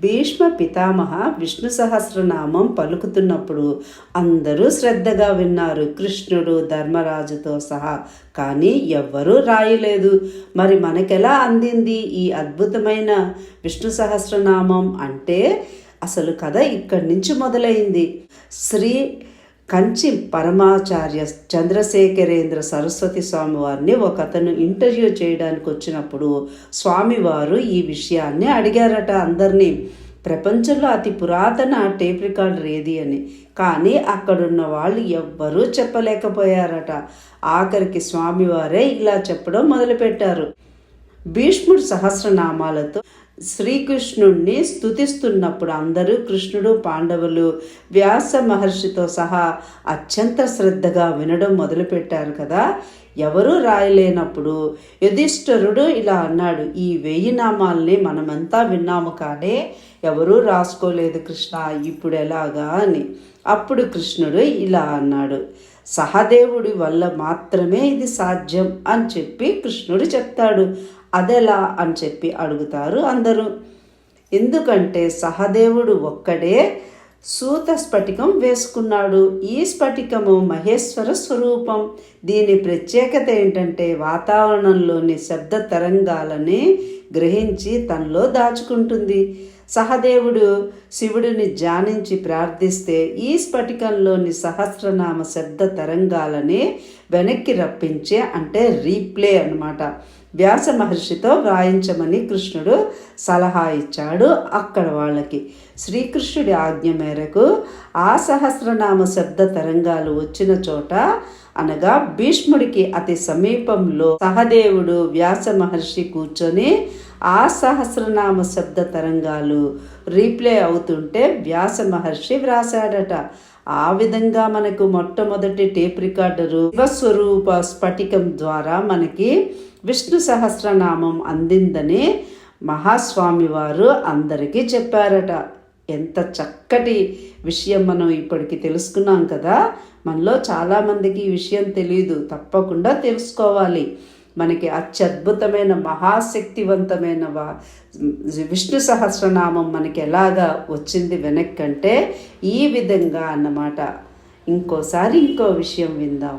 భీష్మ పితామహ విష్ణు సహస్రనామం పలుకుతున్నప్పుడు అందరూ శ్రద్ధగా విన్నారు. కృష్ణుడు ధర్మరాజుతో సహా కానీ ఎవ్వరూ రాయలేదు. మరి మనకెలా అందింది ఈ అద్భుతమైన విష్ణు సహస్రనామం? అంటే అసలు కథ ఇక్కడి నుంచి మొదలైంది. శ్రీ కంచి పరమాచార్య చంద్రశేఖరేంద్ర సరస్వతి స్వామి వారిని ఒక అతను ఇంటర్వ్యూ చేయడానికి వచ్చినప్పుడు స్వామివారు ఈ విషయాన్ని అడిగారట అందరినీ. ప్రపంచంలో అతి పురాతన టేప్ రికార్డర్ ఏది అని. కానీ అక్కడున్న వాళ్ళు ఎవ్వరూ చెప్పలేకపోయారట. ఆఖరికి స్వామివారే ఇలా చెప్పడం మొదలుపెట్టారు. భీష్ముడు సహస్రనామాలతో శ్రీకృష్ణుణ్ణి స్తుతిస్తున్నప్పుడు అందరూ కృష్ణుడు పాండవులు వ్యాస మహర్షితో సహా అత్యంత శ్రద్ధగా వినడం మొదలుపెట్టారు కదా. ఎవరూ రాయలేనప్పుడు యుధిష్ఠరుడు ఇలా అన్నాడు ఈ వెయ్యి నామాల్ని మనమంతా విన్నాము కానీ ఎవరూ రాసుకోలేదు కృష్ణ ఇప్పుడు ఎలాగా అని. అప్పుడు కృష్ణుడు ఇలా అన్నాడు సహదేవుడి వల్ల మాత్రమే ఇది సాధ్యం అని చెప్పి కృష్ణుడు చెప్తాడు. అదెలా అని చెప్పి అడుగుతారు అందరూ. ఎందుకంటే సహదేవుడు ఒక్కడే సూత స్ఫటికం వేసుకున్నాడు. ఈ స్ఫటికము మహేశ్వర స్వరూపం. దీని ప్రత్యేకత ఏంటంటే వాతావరణంలోని శబ్ద తరంగాలని గ్రహించి తనలో దాచుకుంటుంది. సహదేవుడు శివుడిని ధ్యానించి ప్రార్థిస్తే ఈ స్ఫటికంలోని సహస్రనామ శబ్ద తరంగాలని వెనక్కి రప్పించే అంటే రీప్లే అన్నమాట. వ్యాస మహర్షితో వ్రాయించమని కృష్ణుడు సలహా ఇచ్చాడు అక్కడ వాళ్ళకి. శ్రీకృష్ణుడి ఆజ్ఞ మేరకు ఆ సహస్రనామ శబ్ద తరంగాలు వచ్చిన చోట అనగా భీష్ముడికి అతి సమీపంలో సహదేవుడు వ్యాస మహర్షి కూర్చొని ఆ సహస్రనామ శబ్ద తరంగాలు రీప్లే అవుతుంటే వ్యాస మహర్షి వ్రాసాడట ఆ విధంగా మనకు మొట్టమొదటి టేప్ రికార్డరు శివస్వరూప స్ఫటికం ద్వారా మనకి విష్ణు సహస్రనామం అందిందని మహాస్వామి వారు అందరికీ చెప్పారట. ఎంత చక్కటి విషయం మనం ఇప్పటికి తెలుసుకున్నాం కదా. మనలో చాలామందికి ఈ విషయం తెలియదు తప్పకుండా తెలుసుకోవాలి. మనకి అత్యద్భుతమైన మహాశక్తివంతమైన విష్ణు సహస్రనామం మనకి ఎలాగా వచ్చింది వెనక్కంటే ఈ విధంగా అన్నమాట. ఇంకోసారి ఇంకో విషయం విందాం.